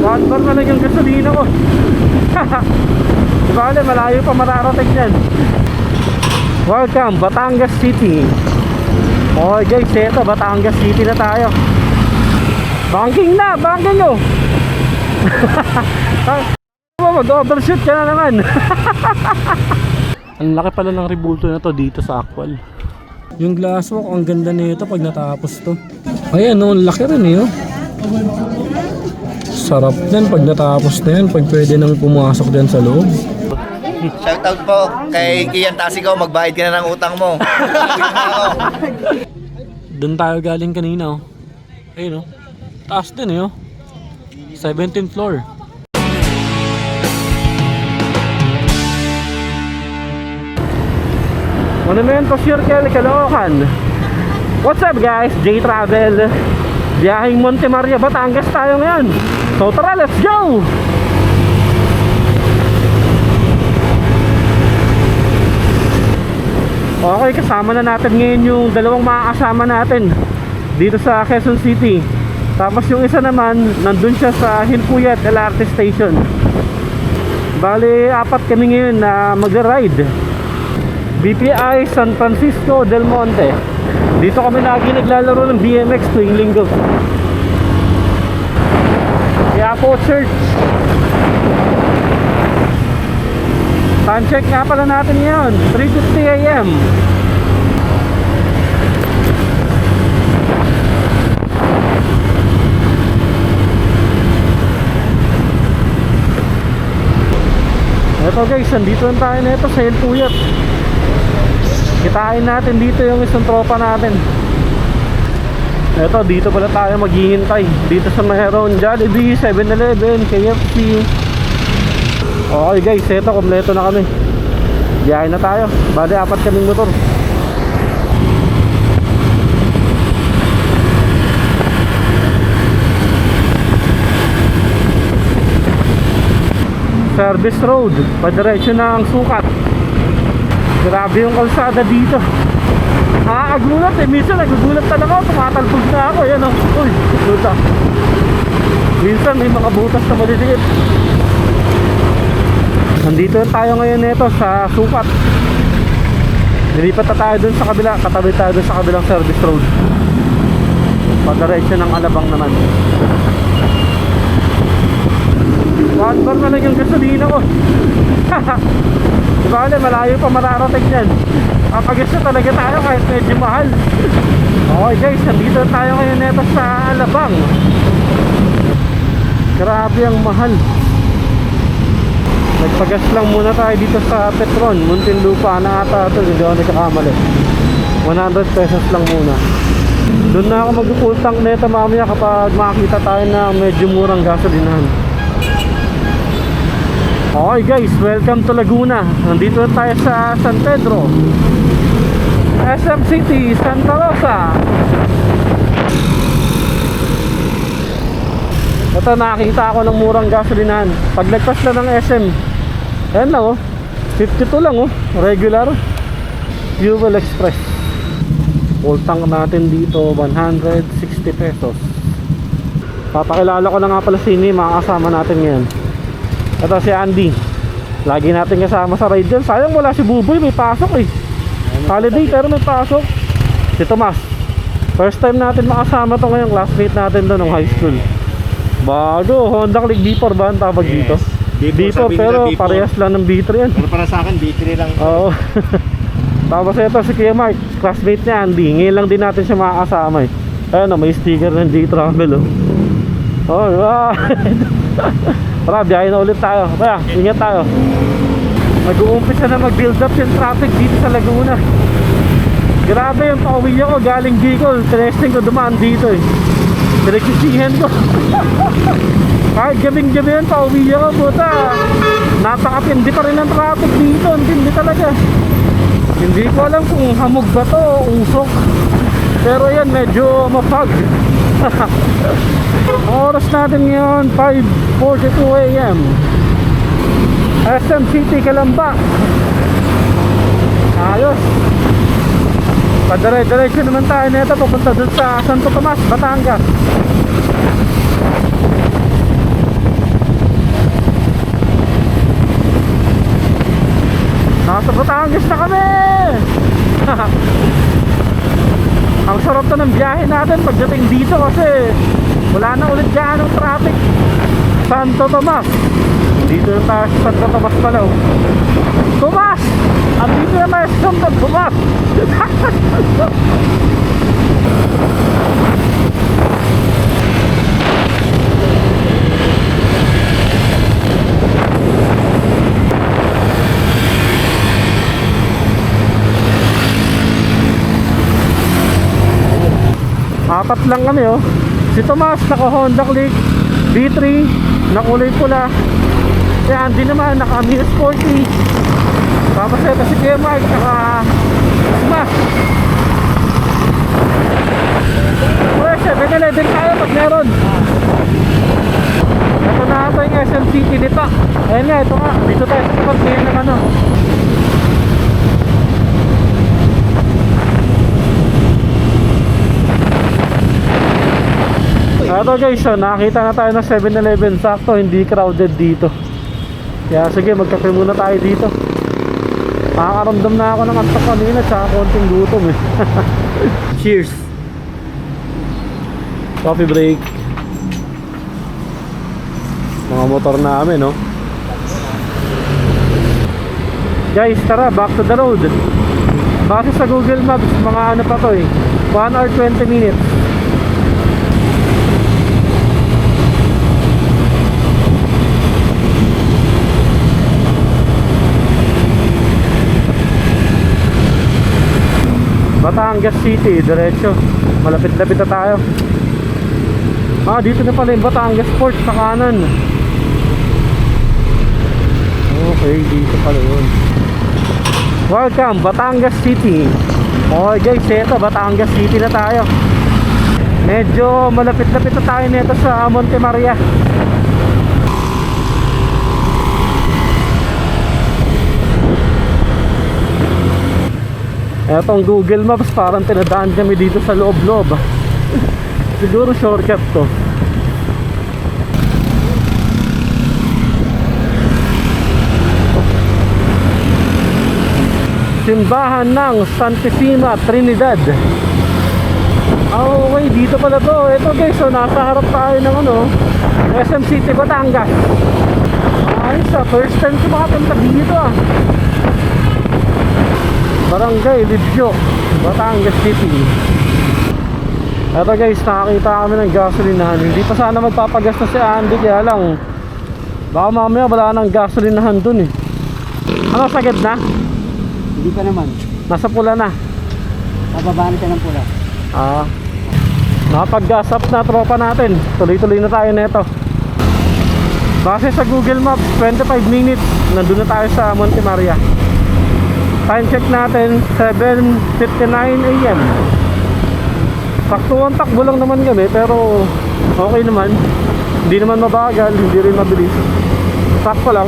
One bar na lang yung gasolina ko. Di malayo pa mararating yan. Welcome, Batangas City. Okay guys, eto, Batangas City na tayo. Banking na, banking nyo. Mag-overshoot ka na naman. ang laki pala ng rebulto na to dito sa Aqual. Yung glasswalk, ang ganda nito pag natapos to. Ayan, no, ang laki rin eh. Oh. Sarap din pag natapos na yan, pag pwede nang pumasok dyan sa loob. Shoutout po kay Kian Tasigaw, magbayad ka na ng utang mo. Doon tayo galing kanina oh. Ayun oh. Taas din eh oh. 17th floor. Monumento Circle, Caloocan. What's up guys? J Travel. Biyahing Monte Maria, Batangas tayo ngayon. So tara, let's go! Okay, kasama na natin ngayon yung dalawang makakasama natin dito sa Quezon City. Tapos yung isa naman, nandun siya sa Hilpuyat LRT Station. Bali, apat kami ngayon na magra-ride. BPI San Francisco del Monte. Dito kami lagi naglalaro ng BMX tuwing linggo. Kaya po, church. Time check nga pala natin ngayon, 3.50 a.m. Ito guys, nandito na tayo nito sa El Puyat. Kitain natin dito yung isang tropa natin. Ito, dito pala tayo maghihintay. Dito sa Meron, Jollibee, 7-Eleven, KFC. Okay guys, ito, kompleto na kami. Biyahe na tayo. Bali, apat kaming motor. Service road, padiretso na ang sukat. Grabe yung kalsada dito. Nakakagulat eh. Minsan nagugulat talaga ako. Tumatalbog na ako. Yan oh. Uy, buta. Minsan may mga butas na maliliit. Nandito na tayo ngayon nito sa sukat. Nilipat na tayo dun sa kabila. Katabi tayo dun sa kabilang service road. Padiretso ng alabang naman. One bar na lang yung gasolina ko. Di ba alam, malayo pa mararating yan. Kapag isa talaga tayo kahit medyo mahal. Okay guys, nandito tayo ngayon neto sa Alabang. Grabe ang mahal. Nagpagas lang muna tayo dito sa Petron. Muntinlupa na ata ito. Hindi ako nagkakamali. 100 pesos lang muna. Doon na ako mag-full tank nito mamaya kapag makakita tayo na medyo murang gasolinahan. Okay guys, welcome to Laguna. Nandito na tayo sa San Pedro. SM City, Santa Rosa. Ito nakakita ako ng murang gasolinahan. Paglagpas lang ng SM. Ayan na oh. 52 lang oh. Regular. Fuel Express. Full tank natin dito 160 pesos. Papakilala ko na nga pala sini mga kasama natin ngayon. Ito si Andy. Lagi natin kasama sa ride dyan. Sayang wala si Buboy, may pasok eh. Holiday pero may pasok. Si Tomas. First time natin makasama to ngayon, classmate natin doon ng high school. Bago, Honda Click B4 ba ang tawag dito? B4, B4 sabi nila pero B4. parehas lang ng B3 yan. Pero para sa akin, B3 lang. Oo. Tapos ito si Kuya Mark, classmate niya Andy. Ngayon lang din natin siya makakasama eh. Ayun oh, may sticker ng J-Travel oh. Oh, wow. Tara, biyahe na ulit tayo. Kaya, ingat tayo. Mag-uumpisa na mag-build up yung traffic dito sa Laguna. Grabe yung pauwi ko galing Bicol. Tinesting ko dumaan dito eh. Pinagsisihan ko. Kahit gabing-gabi yun, pauwi ako, puta. Napakatindi pa rin ang traffic dito. Ang tindi talaga. Hindi ko alam kung hamog ba to o usok. Pero yan, medyo mapag. oras natin ngayon 5.42 a.m. SM City, Kalamba ayos. Padire-direction naman tayo nito papunta dun sa Santo Tomas, Batangas. Nasa Batangas na kami! Ang sarap na ng biyahe natin pagdating dito kasi wala na ulit dyan ng traffic. Santo Tomas. Dito na tayo sa Santo Tomas pala. oh. Tomas! Andito na tayo sa Santo Tomas! Apat lang kami oh. Si Tomas naka Honda Click B3 na kulay pula. Si Andy naman naka Mio Sporty. Tapos ito si Kuya Mike naka Smash. Well, 7-Eleven tayo pag meron. Ito na ata yung SM City nito. Ayun nga, ito nga. Dito tayo sa kapag ng ano. Ito guys, so, nakakita na tayo ng 7-Eleven. Sakto, hindi crowded dito. Kaya sige, magkape muna tayo dito. Nakakaramdam na ako ng antok kanina tsaka konting gutom eh. Cheers! Coffee break. Mga motor namin, no? Guys, tara, back to the road. Base sa Google Maps, mga ano pa to eh. 1 hour 20 minutes. Batangas City, diretso. Malapit-lapit na tayo. Ah, dito na pala yung Batangas Port sa kanan. Okay, dito pala yun. Welcome, Batangas City. Okay guys, eto, Batangas City na tayo. Medyo malapit-lapit na tayo nito sa Monte Maria. Etong Google Maps parang tinadaan kami dito sa loob-loob. Siguro shortcut to. Simbahan ng Santissima Trinidad. Ah, okay, dito pala to. Ito guys, so nasa harap tayo ng ano, SM City, Batangas. Ayos ah, first time ko makapunta dito ah. Barangay Libyo, Batangas City. Eto guys, nakakita kami ng gasolinahan. Hindi pa sana magpapagastos si Andy, kaya lang baka mamaya wala nang gasolinahan dun eh. Ano, sagad na? Hindi pa naman. Nasa pula na. Bababa na siya ng pula. Ah. Nakapag-gas up na tropa natin. Tuloy-tuloy na tayo nito. Base sa Google Maps, 25 minutes. Nandun na tayo sa Monte Maria. Time check natin, 7.59 a.m. Saktuang takbo lang naman kami, pero okay naman. Hindi naman mabagal, hindi rin mabilis. Sakto lang.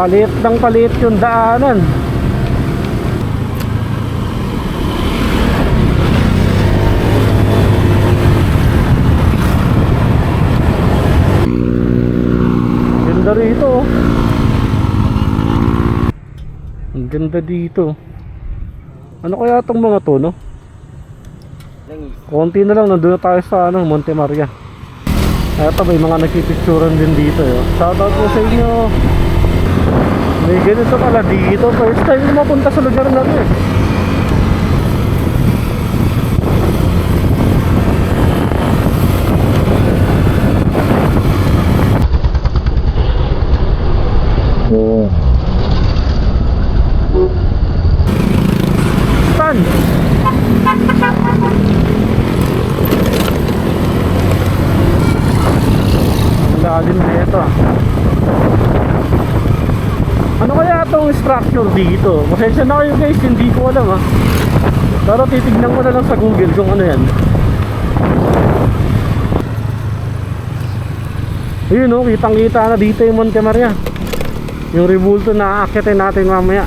Palit ng palit yung daanan. Ganda rito oh. Ang ganda dito. Ano kaya itong mga to, no? Konti na lang, nandun na tayo sa ano, Monte Maria. Eto, may mga nagpipicturan din dito. Yo. Shoutout po sa inyo. May ganito pala dito. First time mapunta sa lugar na to eh. Saan? Ang lalim na ito ah. Ano kaya itong structure dito? Pasensya na kayo guys, hindi ko alam ah. Pero titignan ko na lang sa Google kung ano yan. Ayun oh, kitang kita na dito yung Monte Maria. Yung revulto na aakitin natin mamaya.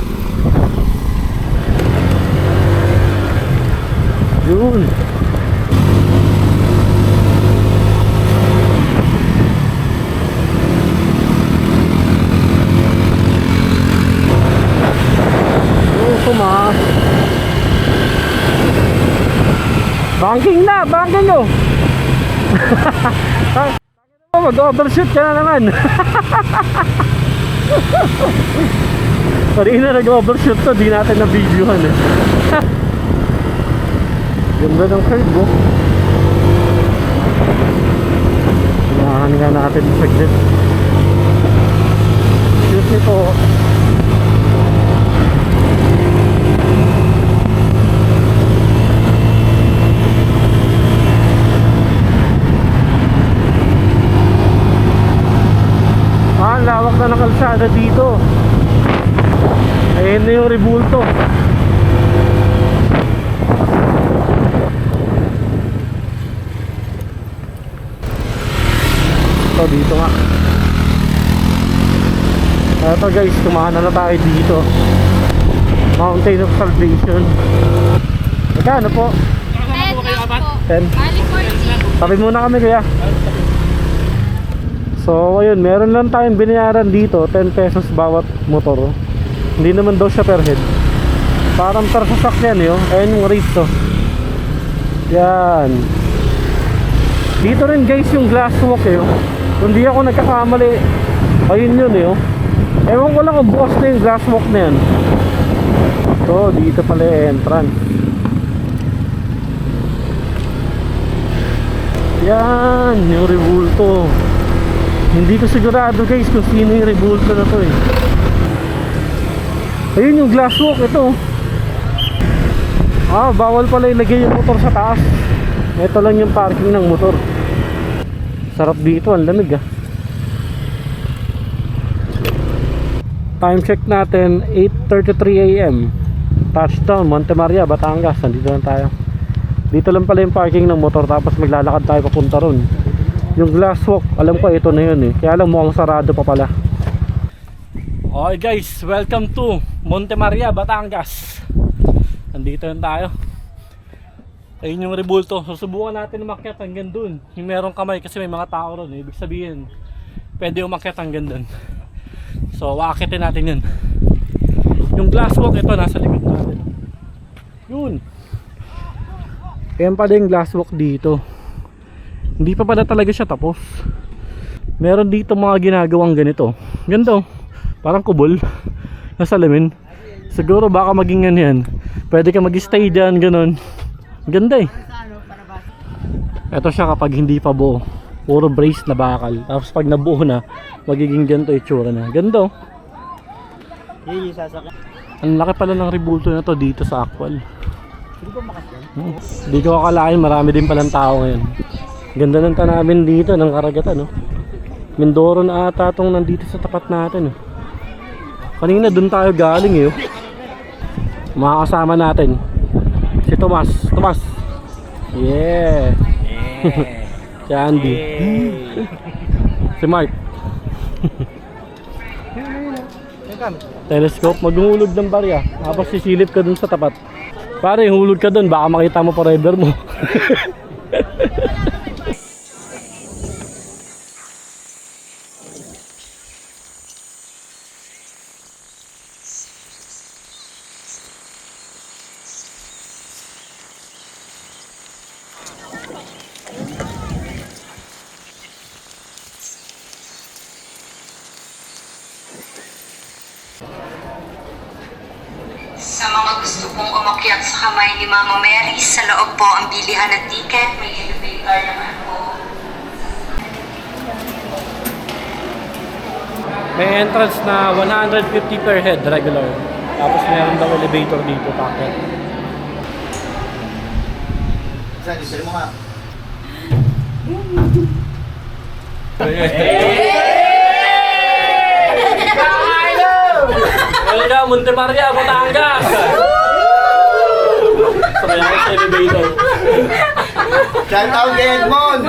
Yun. Na, bakit nyo? Mag-overshoot ka na naman. Kanina nag-overshoot to, di natin na-videohan eh. Ganda ng curve oh. Sinahan nga natin saglit. Excuse me po. Na ng kalsada dito. Ayun na yung rebulto. Ito dito nga. Ito guys, kumana na tayo dito. Mountain of Salvation. Magkano po? Ten lang po. 10. Bali 40. Sabi muna kami kuya. So ayun, meron lang tayong binayaran dito, 10 pesos bawat motor. Hindi naman daw siya per head. Parang per sasakyan yun, ayun yung rate to. Yan. Dito rin guys yung glass walk eh. Kung di ako nagkakamali, ayun yun oh. Ewan ko lang kung bukas na yung glass walk na yan. So, dito pala yung entrance. Yan, yung rebulto. Hindi ko sigurado guys kung sino yung rebulto na to eh. Ayun yung glass walk ito. Ah, bawal pala ilagay yung motor sa taas. Ito lang yung parking ng motor. Sarap dito, ang lamig ah. Time check natin 8.33 a.m. Touchdown, Monte Maria, Batangas. Nandito na tayo. Dito lang pala yung parking ng motor tapos maglalakad tayo papunta ron. Yung glass walk, alam ko ito na yun eh. Kaya lang mukhang sarado pa pala. Okay guys, welcome to Monte Maria, Batangas. Nandito na tayo. Ayun yung rebulto. Susubukan natin umakyat hanggang dun. Yung merong kamay kasi may mga tao ron. eh. Ibig sabihin, pwede umakyat hanggang dun. So, waakitin natin yun. Yung glass walk, ito nasa likod natin. Yun. Ayan pala yung glass walk dito. Hindi pa pala talaga siya tapos. Meron dito mga ginagawang ganito. Ganda oh. Parang kubol. Nasa lamin. Siguro baka maging ano yan. Pwede ka mag-stay dyan, ganun. Ganda eh. Ito siya kapag hindi pa buo. Puro brace na bakal. Tapos pag nabuo na, magiging ganito itsura na. Ganda oh. Ang laki pala ng rebulto na to dito sa. Hindi yan? Hmm. Di ko akalain marami din palang tao ngayon. Ganda ng tanawin dito ng karagatan, no? Mindoro na ata tong nandito sa tapat natin, no? Kanina dun tayo galing, eh. oh. Mga kasama natin. Si Tomas. Tomas. Yeah. si Andy. si Mark. Telescope, maghulog ng barya. Tapos sisilip ka dun sa tapat. Pare, hulog ka dun, baka makita mo forever mo. kamay ni Mama Mary, sa loob po ang bilihan ng ticket, may elevator naman po. May entrance na 150 per head regular. Tapos meron daw elevator dito, packet. Saan, gusto mo nga? Welcome, Monte Maria, Batangas! Sabay ako sa elevator. Shout out kay Edmond!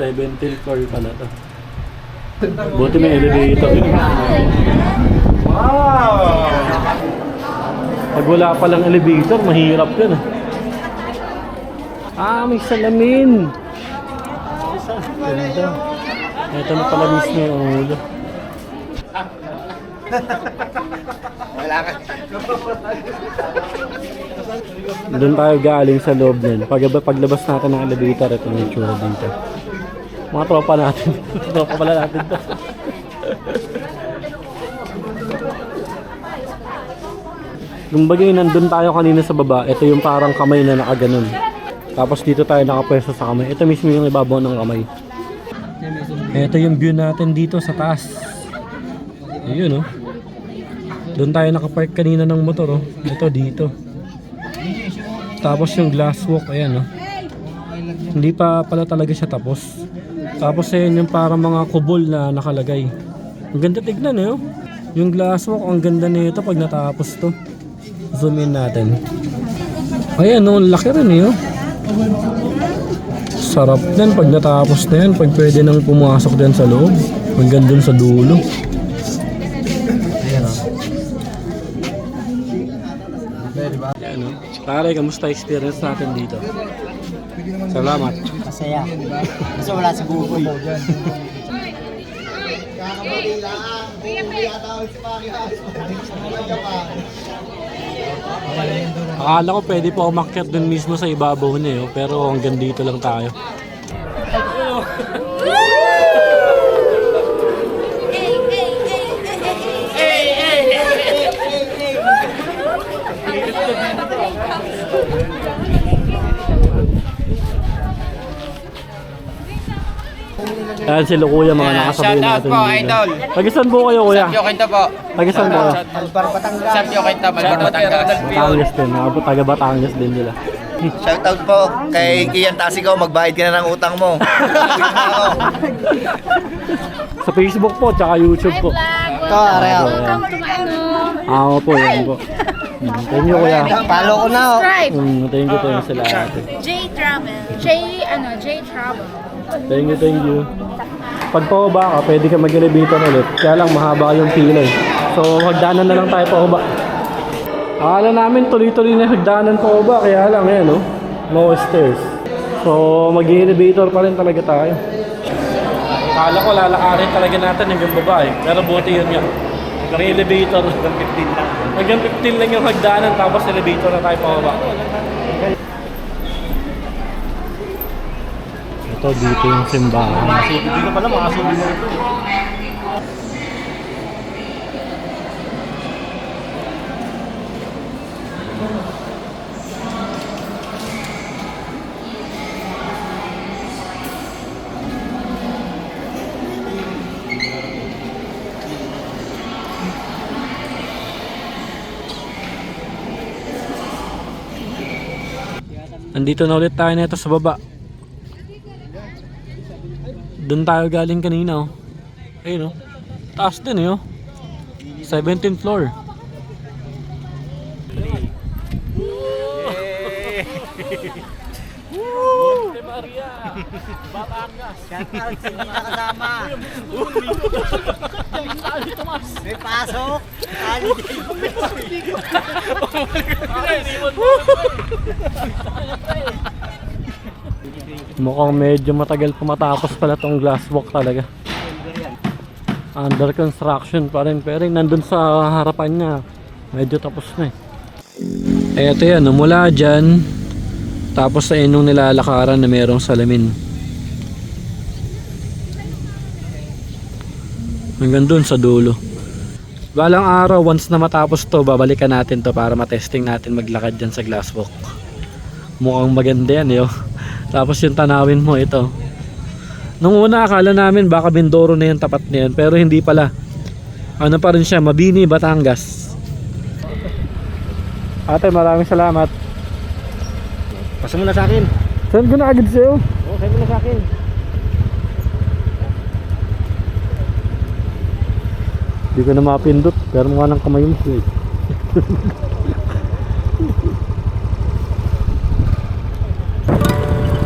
17th floor pala to. Buti may elevator. Wow! Pag wala palang elevator, mahirap yun. ah. Ah, may salamin. Ganda. Ito na pala mismo yung ulo. Doon tayo galing sa loob nun. Pag, paglabas natin ng elevator, ito yung itsura dito. Mga tropa natin. tropa pala natin to. Kumbaga yung nandun tayo kanina sa baba, ito yung parang kamay na nakaganon. Tapos dito tayo nakapwesto sa kamay. Ito mismo yung ibabaw ng kamay. Ito yung view natin dito sa taas. Ayun oh. Doon tayo nakapark kanina ng motor oh. Ito dito. Tapos yung glass walk, ayan oh. Hindi pa pala talaga siya tapos. Tapos ayan yung parang mga kubol na nakalagay. Ang ganda tignan eh oh. Yung glass walk, ang ganda nito pag natapos to. Zoom in natin. Ayan oh, laki rin eh oh. Sarap din pag natapos na yan, pag pwede nang pumasok din sa loob. Hanggang dun sa dulo. Ayan o. Pare, kamusta experience natin dito? Salamat. Masaya. Kasi wala si Buboy. Akala ko pwede pa umakyat dun mismo sa ibabaw niya eh, oh. pero hanggang dito lang tayo. Ayan sila kuya mga nakasabay Shout out natin po, idol. Tagisan po kayo kuya? Sabyo Quinta po. Tagisan po. Sabyo Quinta, Malbar, Batangas. Batangas din, mga po taga Batangas din nila. Shoutout po kay Kian Tasigaw, magbayad ka na ng utang mo. Sa Facebook po, tsaka YouTube po. Ito, Areo. Welcome to my ano. Ah, ako po, yan po. Mm, Thank you kuya. Follow ko na oh. Subscribe. Mm, Thank you, thank you sila. J Travel. J ano, J Travel. Thank you, thank you. Pag pababa ka, pwede ka mag-elevator ulit. Kaya lang mahaba yung pila eh. So, hagdanan na lang tayo pababa. Akala namin tuloy-tuloy na hagdanan pababa. Kaya lang, yan no? No stairs. So, mag-elevator pa rin talaga tayo. Akala ko lalakarin talaga natin hanggang baba eh. Pero buti yun nga. May elevator. Hanggang 15 lang. Hanggang 15 lang yung hagdanan tapos elevator na tayo pababa. Ito dito yung simbahan. Dito pala mga souvenir ito. Andito na ulit tayo nito sa baba. Doon tayo galing kanina oh. Ayun oh. Taas din eh oh. 17th floor. Monte Maria, Batangas. Shout out sa hindi nakasama. May pasok. Ali Mukhang medyo matagal pa matapos pala tong glass walk talaga. Under construction pa rin pero nandun sa harapan niya medyo tapos na eh. Ito yan, mula dyan tapos sa inong nilalakaran na merong salamin. Hanggang dun sa dulo. Balang araw, once na matapos to, babalikan natin to para matesting natin maglakad dyan sa glass walk. Mukhang maganda yan, yo. Tapos yung tanawin mo, ito. Nung una, akala namin baka Mindoro na yung tapat na yan, pero hindi pala. Ano pa rin siya, Mabini, Batangas. Ate, maraming salamat. Pasa mo na sa akin. Saan ko na agad sa'yo? Oo, send mo na sa akin. Hindi ko na mapindot, pero mukha ng kamay mo.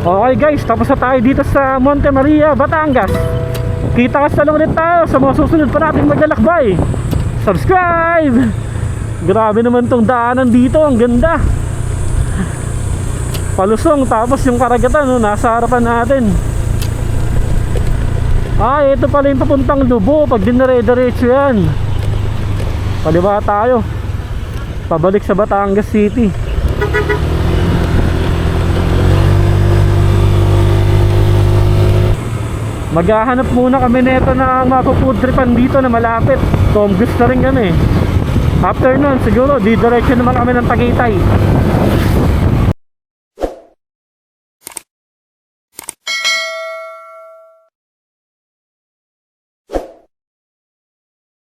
okay guys, tapos na tayo dito sa Monte Maria, Batangas. Kita ka sa ulit tayo sa mga susunod pa nating maglalakbay. Subscribe! Grabe naman tong daanan dito, ang ganda. Palusong, tapos yung karagatan, no, nasa harapan natin. Ah, ito pala yung papuntang Lubo pag dinare-diretso yan. Kaliwa tayo. Pabalik sa Batangas City. Maghahanap muna kami nito ng mapufood tripan dito na malapit. Kung gusto rin kami. After nun, siguro, didiretso naman kami ng Tagaytay.